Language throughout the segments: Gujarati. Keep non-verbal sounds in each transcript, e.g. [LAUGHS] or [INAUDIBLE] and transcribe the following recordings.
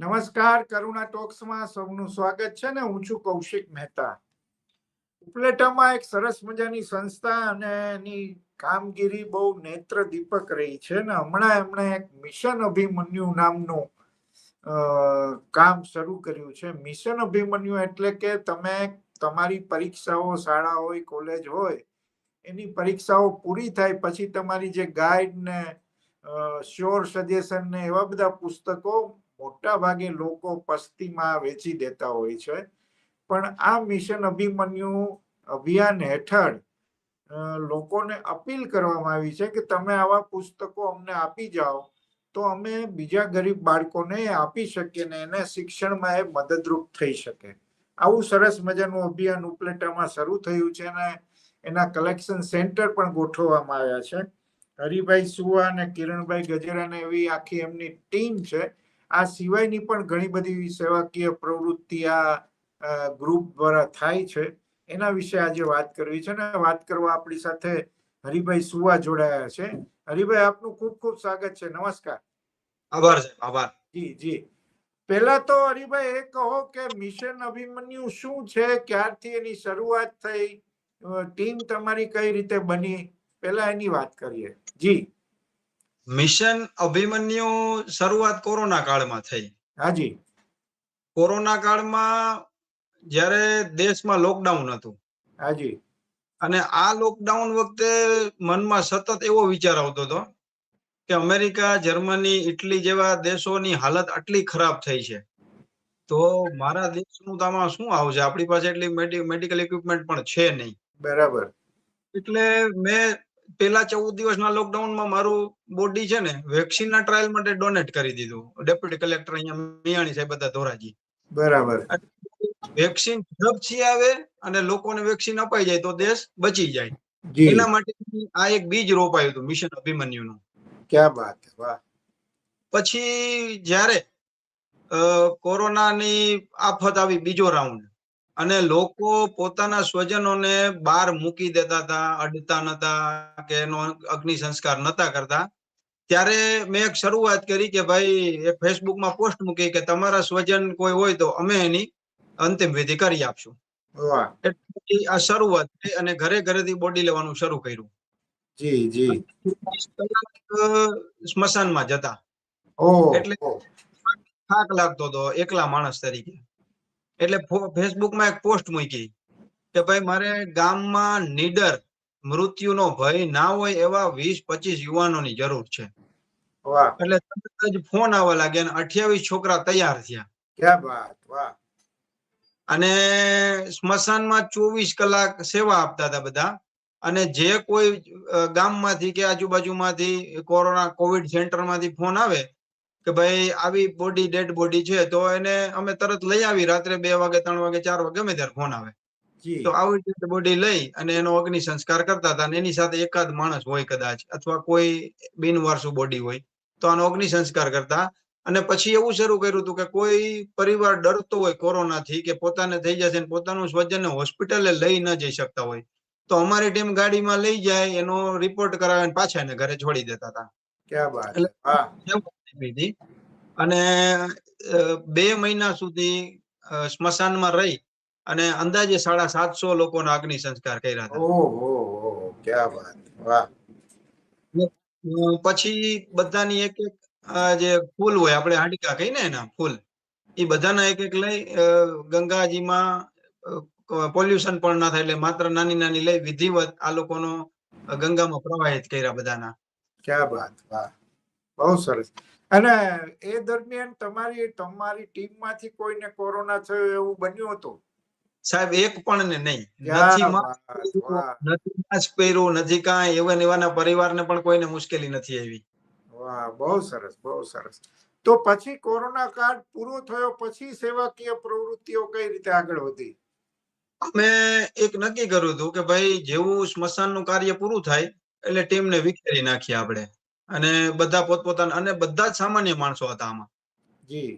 નમસ્કાર, કરુણા ટોક્સમાં સૌનું સ્વાગત છે ને હું છું કૌશિક મહેતા. ઉપલેટામાં એક સરસ મજાની સંસ્થા અને એની કામગીરી બહુ નેત્ર દીપક રહી છે ને હમણાં એમણે એક મિશન અભિમન્યુ નામનું કામ શરૂ કર્યું છે. મિશન અભિમન્યુ એટલે કે તમે તમારી પરીક્ષાઓ શાળા હોય કોલેજ હોય, એની પરીક્ષાઓ પૂરી થાય પછી તમારી જે ગાઈડ ને શ્યોર સજેશન ને એવા બધા પુસ્તકો મોટા ભાગે લોકો પસ્તીમાં વેચી દેતા હોય છે. પણ આ મિશન અભિમન્યુ અભિયાન હેઠળ લોકોને અપીલ કરવામાં આવી છે કે તમે આવા પુસ્તકો અમને આપી જાઓ, તો અમે બીજા ગરીબ બાળકોને આપી શકીએ ને એને શિક્ષણમાં એ મદદરૂપ થઈ શકે. આવું સરસ મજાનું અભિયાન ઉપલેટામાં શરૂ થયું છે અને એના કલેક્શન સેન્ટર પણ ગોઠવવામાં આવ્યા છે. હરિભાઈ સુવા અને કિરણભાઈ ગજેરાને એવી આખી એમની ટીમ છે આ સિવાયની પણ ઘણી બધી સેવાકીય પ્રવૃત્તિ આ ગ્રુપ દ્વારા થાય છે. એના વિશે આજે વાત કરવી છે ને વાત કરવા આપણી સાથે હરિભાઈ સુવા જોડાયા છે. હરિભાઈ આપનું ખૂબ ખૂબ સ્વાગત છે. નમસ્કાર. આભાર સાહેબ આભાર. જી જી. પહેલા તો હરિભાઈ એ કહો કે મિશન અભિમન્યુ શું છે? ક્યારથી એની શરૂઆત થઈ? ટીમ તમારી કઈ રીતે બની? પહેલા એની વાત કરીએ. જી. મિશન અભિમન્યુ શરૂઆત કોરોના કાળમાં થઈ. હાજી. કોરોના કાળમાં જ્યારે દેશમાં લોકડાઉન હતું. હાજી. અને આ લોકડાઉન વખતે મનમાં સતત એવો વિચાર આવતો હતો કે અમેરિકા જર્મની ઇટલી જેવા દેશોની હાલત આટલી ખરાબ થઈ છે. તો મારા દેશનું તો આમાં શું આવશે? આપણી પાસે એટલી મેડિકલ ઇક્વિપમેન્ટ પણ છે નહીં. બરાબર. એટલે મેં પેલા ચૌદ દિવસના લોકડાઉનમાં મારું બોડી છે ને વેક્સિનના ટ્રાયલ માટે ડોનેટ કરી દીધું. ડેપ્યુટી કલેક્ટર અહીંયા મિયાણી સાહેબ બધા ધોરાજી. બરાબર. વેક્સિન ઝડપથી આવે અને લોકોને વેક્સિન અપાઈ જાય તો દેશ બચી જાય. એના માટે આ એક બીજ રોપાયું હતું મિશન અભિમન્યુનું. ક્યાં વાત વાહ. પછી જ્યારે કોરોનાની આફત આવી બીજો રાઉન્ડ અને લોકો પોતાના સ્વજનોને બહાર મૂકી દેતા હતા અડતા નતા કે એનો અગ્નિ સંસ્કાર નતા કરતા. ત્યારે મેં એક શરૂઆત કરી કે ભાઈ એક ફેસબુકમાં પોસ્ટ મૂકી કે તમારા સ્વજન કોઈ હોય તો અમે એની અંતિમ વિધિ કરી આપશું. આ શરૂઆત થઈ અને ઘરે ઘરેથી બોડી લેવાનું શરૂ કર્યું. જી જી. સ્મશાનમાં જતા. એટલે- થાક લાગતો હતો એકલા માણસ તરીકે. એટલે ફેસબુકમાં એક પોસ્ટ મૂકી કે ભાઈ મારે ગામમાં નીડર મૃત્યુનો ભય ના હોય એવા વીસ પચીસ યુવાનોની જરૂર છે. એટલે તરત જ ફોન આવવા લાગ્યા અને અઠ્યાવીસ છોકરા તૈયાર થયા. ક્યાં વાત વાહ. અને સ્મશાનમાં ચોવીસ કલાક સેવા આપતા હતા બધા. અને જે કોઈ ગામમાંથી કે આજુબાજુમાંથી કોરોના કોવિડ સેન્ટરમાંથી ફોન આવે કે ભાઈ આવી બોડી ડેડ બોડી છે તો એને અમે તરત લઈ આવી રાત્રે બે વાગે ત્રણ વાગે ચાર વાગે ગમે ત્યારે ફોન આવે. તો આવી ડેડ બોડી લઈ અને એનો અગ્નિ સંસ્કાર કરતા હતા અને એની સાથે એકાદ માણસ હોય કદાચ અથવા કોઈ બિનવારસુ બોડી હોય તો આનો અગ્નિ સંસ્કાર કરતા. અને પછી એવું શરૂ કર્યું હતું કે કોઈ પરિવાર ડરતો હોય કોરોનાથી કે પોતાને થઈ જશે ને પોતાનું સ્વજનને હોસ્પિટલે લઈ ન જઈ શકતા હોય તો અમારી ટીમ ગાડીમાં લઈ જાય એનો રિપોર્ટ કરાવે પાછા એને ઘરે છોડી દેતા હતા. ક્યાં હતી. અને બે મહિના સુધી સ્મશાનમાં રહી અને અંદાજે સાડા સાતસો લોકોના અગ્નિ સંસ્કાર કર્યા હતા. પછી બધાની એક એક જે ફૂલ હોય આપણે હાંડિકા કહીએ ને એના ફૂલ એ બધાના એક એક લઈ ગંગાજીમાં પોલ્યુશન પણ ના થાય એટલે માત્ર નાની નાની લઈ વિધિવત આ લોકોનો ગંગામાં પ્રવાહિત કર્યા બધાના. ક્યાં વાત વાહ. બહુ સરસ. અને એ દરમિયાન તમારી તમારી ટીમમાંથી કોઈને કોરોના થયો એવું બન્યું હતું? સાહેબ એક પણ ને નહીં. નથી વાહ. માસ્ક પહેર્યું નથી કાંઈ એવા એવાના પરિવારને પણ કોઈને મુશ્કેલી નથી આવી. વાહ બહુ સરસ બહુ સરસ. તો પછી કોરોના કાળ પૂરો થયો પછી સેવાકીય પ્રવૃત્તિઓ કઈ રીતે આગળ વધી? અમે એક નક્કી કર્યું હતું કે ભાઈ જેવું સ્મશાનનું કાર્ય પૂરું થાય એટલે ટીમને વિખેરી નાખીએ આપણે. અને બધા પોતપોતાના અને બધા જ સામાન્ય માણસો હતા આમાં.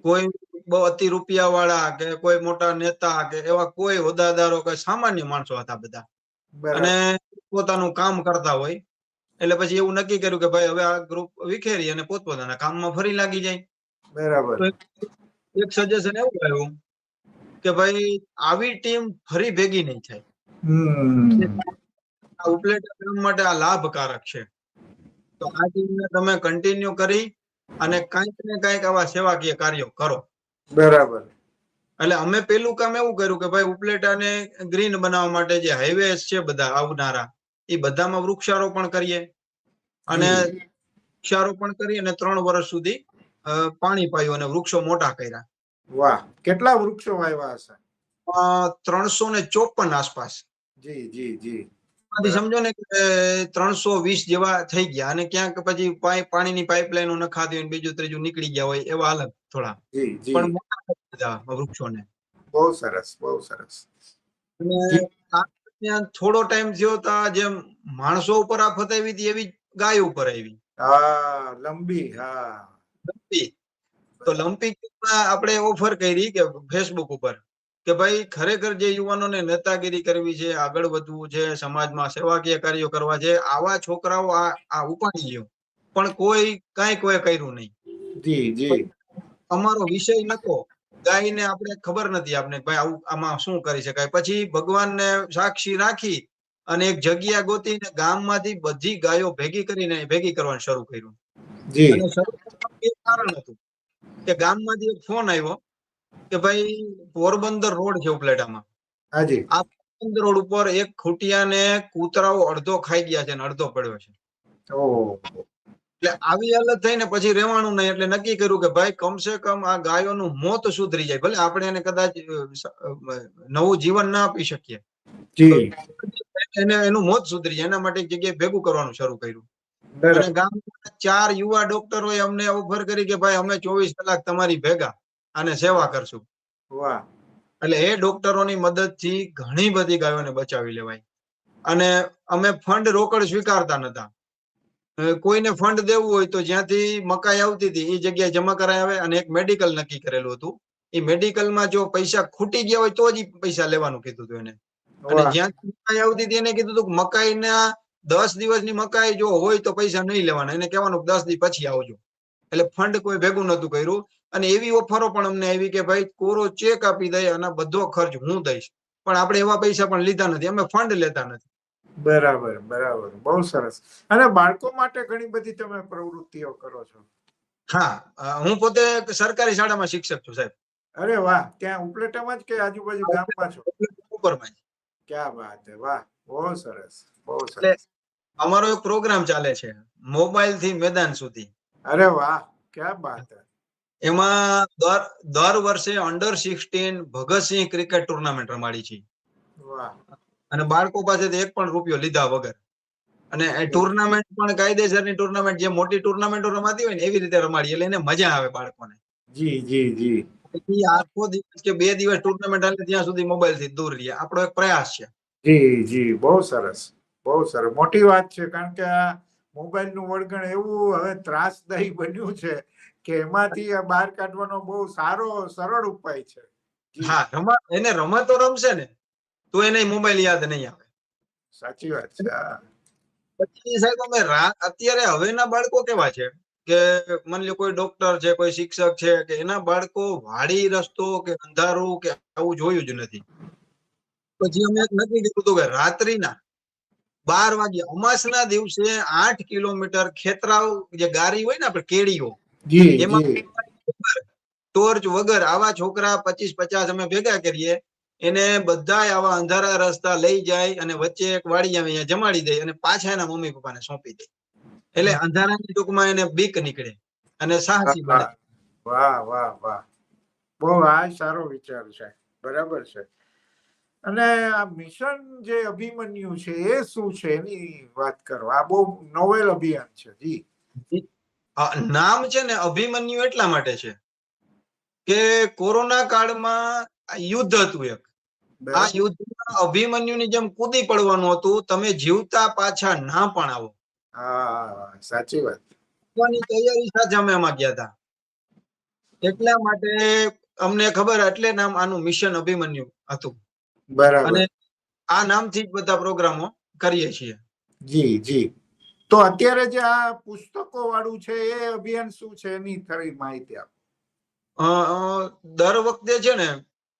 કોઈ બહુ અતિ રૂપિયા વાળા કે કોઈ મોટા નેતા કે એવા કોઈ હોદ્દાદારો કે સામાન્ય માણસો હતા બધા. અને પોતાનું કામ કરતા હોય એટલે પછી એવું નક્કી કર્યું કે ભાઈ હવે આ ગ્રુપ વિખેરી અને પોતપોતાના કામમાં ફરી લાગી જાય. બરાબર. એક સજેશન એવું આવ્યું કે ભાઈ આવી ટીમ ફરી ભેગી નહીં થાય. ઉપલેટા માટે આ લાભકારક છે. તો આ ટીમને તમે કન્ટિન્યુ કરી અને કંઈક ને કંઈક આવા સેવાકીય કાર્યો કરો. બરાબર. એટલે અમે પેલું કામ એવું કર્યું કે ભાઈ ઉપલેટાને ગ્રીન બનાવવા માટે જે હાઈવેસ છે બધા આવનારા એ બધામાં વૃક્ષારોપણ કરીએ. અને વૃક્ષારોપણ કરી અને ત્રણ વર્ષ સુધી પાણી પાયું અને વૃક્ષો મોટા કર્યા. વાહ કેટલા વૃક્ષો વાવ્યા હશે? ત્રણસો ને ચોપન આસપાસ. જી જી જી. સમજો ને ત્રણસો વીસ જેવા થઈ ગયા અને ક્યાંક પછી પાઈ- પાણીની પાઇપલાઈનો નખાતી હોય બીજું ત્રીજું નીકળી ગયા હોય એવા અલગ થોડા. પણ મોટા વૃક્ષોને. બહુ સરસ બહુ સરસ. અને થોડો ટાઈમ થયો તો જેમ માણસો ઉપર આફત આવી હતી એવી ગાય ઉપર આવી. હા લંબી હા. લંપી તો લંપી આપણે ઓફર કરી કે ફેસબુક ઉપર? કે ભાઈ ખરેખર જે યુવાનોને નેતાગીરી કરવી છે આગળ વધવું છે સમાજમાં સેવાકીય કાર્યો કરવા છે આવા છોકરાઓ આ ઉપાડી લ્યો. પણ કોઈ કઈ કોઈ કર્યું નહીં. જી જી. અમારો વિષય નતો. ગાયને આપણે ખબર નથી આપને ભાઈ આવું આમાં શું કરી શકાય. પછી ભગવાનને સાક્ષી રાખી અને એક જગ્યા ગોતીને ગામમાંથી બધી ગાયો ભેગી કરીને ભેગી કરવાનું શરૂ કર્યું. જી. શરૂ કરવાનું કારણ હતું કે ગામમાંથી એક ફોન આવ્યો. કે ભાઈ પોરબંદર રોડ છે ઉપલેટામાં. હાજી. પોરબંદર રોડ ઉપર એક ખૂટિયાને કૂતરાઓ અડધો ખાઈ ગયા છે અને અડધો પડ્યો છે. એટલે આવી હાલત થઈને પછી રહેવાનું નહીં એટલે નક્કી કર્યું કે ભાઈ કમસે કમ આ ગાયોનું મોત સુધરી જાય. ભલે આપણે એને કદાચ નવું જીવન ના આપી શકીએ. એને એનું મોત સુધરી જાય. એના માટે જગ્યાએ ભેગું કરવાનું શરૂ કર્યું. અને ગામના ચાર યુવા ડોક્ટરોએ અમને ઓફર કરી કે ભાઈ અમે ચોવીસ કલાક તમારી ભેગા. અને સેવા કરશું. વાહ. એટલે એ ડોક્ટરોની મદદથી ઘણી બધી ગાયોને બચાવી લેવાય. અને અમે ફંડ રોકડ સ્વીકારતા નતા. કોઈને ફંડ દેવું હોય તો જ્યાંથી મકાઈ આવતી હતી એ જગ્યાએ જમા કરાય આવે અને એક મેડિકલ નક્કી કરેલું હતું. એ મેડિકલમાં જો પૈસા ખૂટી ગયા હોય તો જ પૈસા લેવાનું કીધું હતું એને. અને જ્યાંથી મકાઈ આવતી હતી એને કીધું હતું મકાઈના દસ દિવસની મકાઈ જો હોય તો પૈસા નહીં લેવાના. એને કહેવાનું દસ દિવસ પછી આવજો. એટલે ફંડ કોઈ ભેગું નતું કર્યું. અને એવી ઓફરો પણ અમને આવી કે ભાઈ કોરો ચેક આપી દે અને બધો ખર્ચ હું દઈશ. પણ આપણે એવા પૈસા પણ લીધા નથી. અમે ફંડ લેતા નથી. બરાબર બરાબર. બહુ સરસ. અને બાળકો માટે ઘણી બધી તમે પ્રવૃત્તિઓ કરો છો. હા હું પોતે સરકારી શાળામાં શિક્ષક છું સાહેબ. અરે વાહ! ત્યાં ઉપલેટામાં જ કે આજુબાજુ ગામમાં છો? ઉપરમાં ક્યાં વાત છે વાહ! બહુ સરસ બહુ સરસ. અમારો એક પ્રોગ્રામ ચાલે છે. મોબાઈલથી મેદાન સુધી. અરે વાહ ક્યાં બાત એમાં દર દર વર્ષે under sixteen Bhagat Singh cricket tournament રમાડી છે. વાહ. અને બાળકો પાસેથી એક પણ રૂપિયો લીધા વગર. અને ટુર્નામેન્ટ પણ કાયદેસરની ટુર્નામેન્ટ જે મોટી ટુર્નામેન્ટો રમાતી હોય ને એવી રીતે રમાડી. એટલે એને મજા આવે બાળકોને. જી જી જી. આખો દિવસ કે બે દિવસ ટુર્નામેન્ટ હાલે ત્યાં સુધી મોબાઈલથી દૂર રહીએ આપણો એક પ્રયાસ છે. જી જી બહુ સરસ બહુ સરસ. મોટી વાત છે કારણ કે આ મોબાઈલનું વળગણ એવું હવે ત્રાસદાયી બન્યું છે કે એમાંથી આ બહાર કાઢવાનો બહુ સારો સરળ ઉપાય છે. હા રમા એને રમતો રમશે ને તો એને મોબાઈલ યાદ નહીં આવે. સાચી વાત છે પછી સાહેબ અમે અત્યારે હવેના બાળકો કેવા છે? કે માની લો કોઈ ડોક્ટર છે કોઈ શિક્ષક છે કે એના બાળકો વાડી રસ્તો કે અંધારું કે આવું જોયું જ નથી. પછી અમે એક નક્કી કર્યું હતું કે રાત્રિના બાર વાગે અમાસના દિવસે આઠ કિલોમીટર ખેતરાવ જે ગારી હોય ને આપણે કેડીઓ એમાં ટોર્ચ વગર આવા છોકરા પચીસ પચાસ અમે ભેગા કરીએ એને બધા આવા અંધારા રસ્તા લઈ જાય અને વચ્ચે એક વાડી આવે અહીંયા જમાડી દે અને પાછા એના મમ્મી પપ્પાને સોંપી દે. એટલે અંધારાની ટૂંકમાં એને બીક નીકળે અને સાહસી બને. વાહ વાહ વાહ. બહુ આ સારો વિચાર છે. બરાબર છે. અને આ મિશન જે અભિમન્યુ છે એ શું છે એની વાત કરો આ બહુ નોવેલ અભિયાન છે જી. નામ છે ને અભિમન્યુ એટલા માટે છે કે કોરોના કાળમાં યુદ્ધ હતું એક. આ. યુદ્ધમાં અભિમન્યુની જેમ કૂદી પડવાનું હતું તમે જીવતા પાછા ના પણ આવો. સાચી વાત. તૈયારી સાથે અમે એમાં ગયા હતા. એટલા માટે અમને ખબર એટલે નામ આનું મિશન અભિમન્યુ હતું. બરાબર. અને આ નામથી જ બધા પ્રોગ્રામો કરીએ છીએ. જી જી. તો અત્યારે જે આ પુસ્તકો વાળું છે એ અભિયાન શું છે? એની થોડી માહિતી આપો. દર વખતે છે ને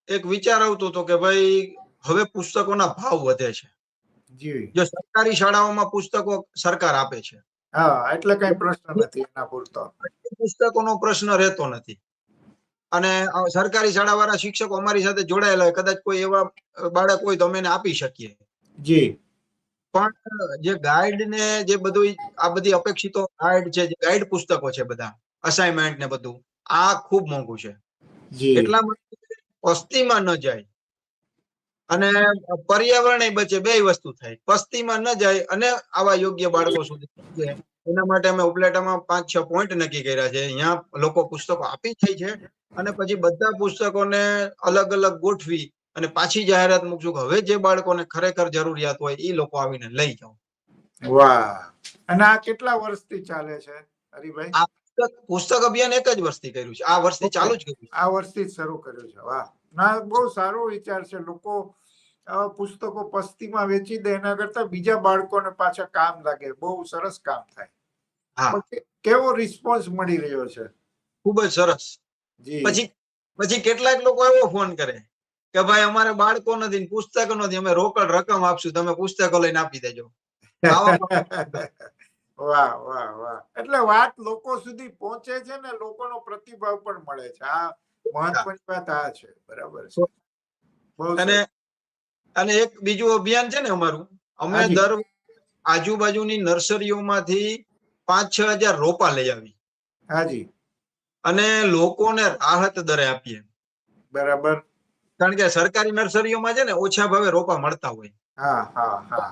એક વિચાર આવતો હતો કે ભાઈ હવે પુસ્તકોના ભાવ વધે છે. જી. જો સરકારી શાળાઓમાં પુસ્તકો સરકાર આપે છે. હા એટલે કઈ પ્રશ્ન નથી એના પૂરતો. પુસ્તકોનો પ્રશ્ન રહેતો નથી. અને સરકારી શાળાવાળા શિક્ષકો અમારી સાથે જોડાયેલા હોય કદાચ કોઈ એવા બાળક હોય તો અમે એને આપી શકીએ. જી. પણ જે ગાઈડ ને જે બધું આ બધી અપેક્ષિતો ગાઈડ છે જે ગાઈડ પુસ્તકો છે બધા અસાઇનમેન્ટ ને બધું આ ખૂબ મોંઘું છે. એટલા માટે પસ્તીમાં ન જાય. અને પર્યાવરણ બચે બે વસ્તુ થાય. પસ્તીમાં ન જાય અને આવા યોગ્ય બાળકો સુધી એના માટે અમે ઉપલેટામાં પાંચ છ પોઈન્ટ નક્કી કર્યા છે. અહીંયા લોકો પુસ્તકો આપી જાય છે. અને પછી બધા પુસ્તકોને અલગ અલગ ગોઠવી અને પાછી જાહેરાત મૂકશું કે હવે જે બાળકોને ખરેખર જરૂરિયાત હોય એ લોકો આવીને લઈ જાઓ. વાહ. અને આ કેટલા વર્ષથી ચાલે છે હરિભાઈ? આ પુસ્તક પુસ્તક અભિયાન એક જ વર્ષથી કર્યું છે. આ વર્ષથી ચાલુ જ કર્યું આ વર્ષથી શરૂ કર્યું છે. વાહ. ના બહુ સારો વિચાર છે. લોકો આવા પુસ્તકો પસ્તીમાં વેચી દે એના કરતા બીજા બાળકોને પાછા કામ લાગે. બહુ સરસ કામ થાય. હા. કેવો રિસ્પોન્સ મળી રહ્યો છે? ખૂબ જ સરસ. પછી પછી કેટલાક લોકો એવો ફોન કરે કે ભાઈ અમારે બાળકો નથી પુસ્તકો નથી અમે રોકડ રકમ આપશું તમે પુસ્તકો લઈને આપી દેજો. [LAUGHS] વાહ વાહ વાહ. એટલે વાત લોકો સુધી પહોંચે છે ને લોકોનો પ્રતિભાવ પણ મળે છે. આ મહત્વની વાત આ છે. બરાબર છે. અને અને એક બીજું અભિયાન છે ને અમારું અમે. દર આજુબાજુની નર્સરીઓમાંથી પાંચ છ હજાર રોપા લઈ આવી. હાજી અને લોકોને રાહત દરે આપીએ. બરાબર. કારણ કે સરકારી નર્સરીઓમાં છે ને ઓછા ભાવે રોપા મળતા હોય. હા હા હા.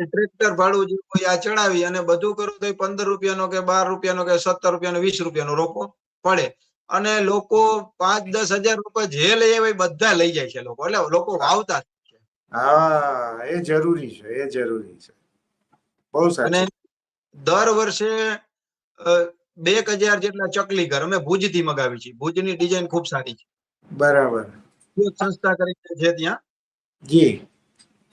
ટ્રેક્ટર ભાડું જે હોય આ ચડાવી અને બધું કરો તો પંદર રૂપિયાનો કે બાર રૂપિયાનો કે સત્તર રૂપિયાનો વીસ રૂપિયાનો રોપો પડે. અને લોકો પાંચ દસ હજાર રૂપિયા જે લઈ આવે બધા લઈ જાય છે લોકો. એટલે લોકો વાવતા હા એ જરૂરી છે એ જરૂરી છે. બહુ અને દર વર્ષે બે હજાર જેટલા ચકલી ઘર અમે ભુજથી મગાવી છે ભુજની ડિઝાઇન ખૂબ સારી છે. બરાબર. સંસ્થા કરીને છે ત્યાં. જી.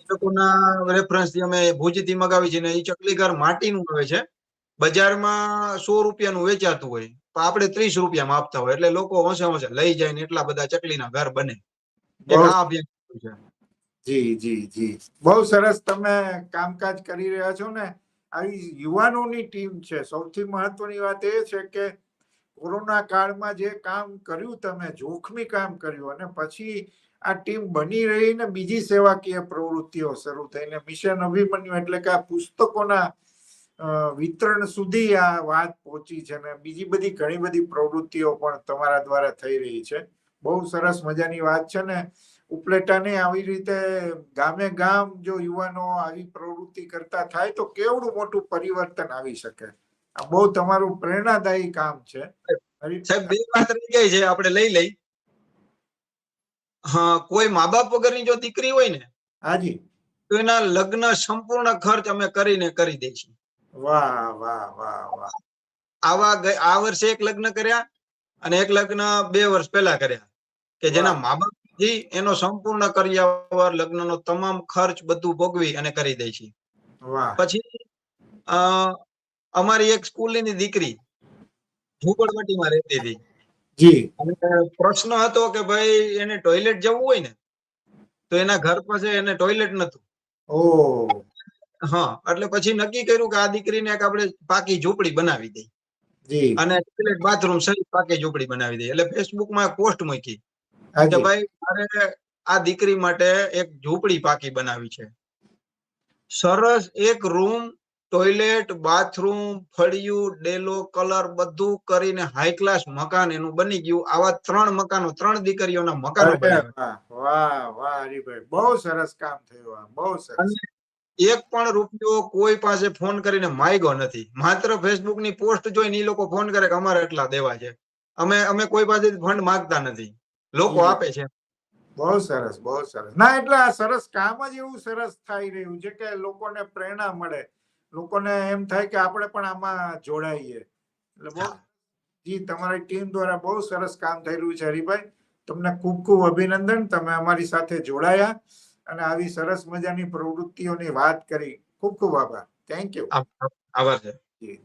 લોકોના રેફરન્સથી અમે ભુજથી મગાવી છે ને એ ચકલી ઘર માટીનું આવે છે. બજારમાં સો રૂપિયાનું વેચાતું હોય. પણ આપણે ત્રીસ રૂપિયામાં આપતા હોય. એટલે લોકો હોંશે હોંશે લઈ જાય ને એટલા બધા ચકલીના ઘર બને. જી જી જી. બહુ સરસ તમે કામકાજ કરી રહ્યા છો ને. આવી યુવાનોની ટીમ છે. સૌથી મહત્વની વાત એ છે કે કોરોના કાળમાં જે કામ કર્યું તમે, જોખમી કામ કર્યું અને પછી આ ટીમ બની રહીને બીજી સેવાકીય પ્રવૃત્તિઓ શરૂ થઈને મિશન અભિમન્યુ એટલે કે આ પુસ્તકોના વિતરણ સુધી આ વાત પહોંચી છે ને બીજી બધી ઘણી બધી પ્રવૃત્તિઓ પણ તમારા દ્વારા થઈ રહી છે. બહુ સરસ મજાની વાત છે ને ઉપલેટાને આવી રીતે ગામે ગામ જો યુવાનો આવી પ્રવૃત્તિ કરતા થાય તો કેવડું મોટું પરિવર્તન આવી શકે? આ બહુ તમારું પ્રેરણાદાયી કામ છે. સાહેબ બે વાત રહી ગઈ છે આપણે લઈ લઈ. હા કોઈ મા બાપ વગરની જો દીકરી હોય ને હાજી તો એના લગ્ન સંપૂર્ણ ખર્ચ અમે કરીને કરી દઈશું. વાહ વાહ વાહ વાહ. આવા આ વર્ષે એક લગ્ન કર્યા અને એક લગ્ન બે વર્ષ પહેલા કર્યા. કે જેના મા બાપ થી એનો સંપૂર્ણ કર્યાવર લગ્નનો તમામ ખર્ચ બધું ભોગવી અને કરી દે છે. પછી અમારી એક સ્કૂલની દીકરી ઝુંપડપટ્ટીમાં રહેતી હતી. જી. પ્રશ્ન હતો કે ભાઈ એને ટોયલેટ જવું હોય ને તો એના ઘર પાસે એને ટોયલેટ નતું ઓ. હા એટલે પછી નક્કી કર્યું કે આ દીકરીને એક આપણે પાકી ઝૂંપડી બનાવી દઈ અને ટોયલેટ બાથરૂમ સહિત પાકી ઝૂંપડી બનાવી દઈ એટલે ફેસબુકમાં માં પોસ્ટ મૂકી કે ભાઈ મારે આ દીકરી માટે એક ઝૂંપડી પાકી બનાવી છે. સરસ એક રૂમ ટોયલેટ બાથરૂમ ફળિયું ડેલો કલર બધું કરીને હાઈ ક્લાસ મકાન એનું બની ગયું. આવા ત્રણ મકાનો ત્રણ દીકરીઓના મકાનો વાહ વાહ હરીભાઈ. બહુ સરસ કામ થયું આ બહુ સરસ. એક પણ રૂપિયો કોઈ પાસે ફોન કરીને માંગ્યો નથી. માત્ર ફેસબુકની પોસ્ટ જોઈને એ લોકો ફોન કરે કે અમારે એટલા દેવા છે. અમે અમે કોઈ પાસે ફંડ માંગતા નથી. લોકો આપે છે. બહુ સરસ બહુ સરસ. ના એટલે આ સરસ કામ જ એવું સરસ થઈ રહ્યું છે કે લોકોને પ્રેરણા મળે. લોકોને એમ થાય કે આપણે પણ આમાં જોડાઈએ. એટલે બહુ જી તમારી ટીમ દ્વારા બહુ સરસ કામ થઈ રહ્યું છે હરિભાઈ. તમને ખૂબ ખૂબ અભિનંદન. તમે અમારી સાથે જોડાયા અને આવી સરસ મજાની પ્રવૃત્તિઓની વાત કરી. ખૂબ ખૂબ આભાર. થેન્ક યુ આભાર છે. જી.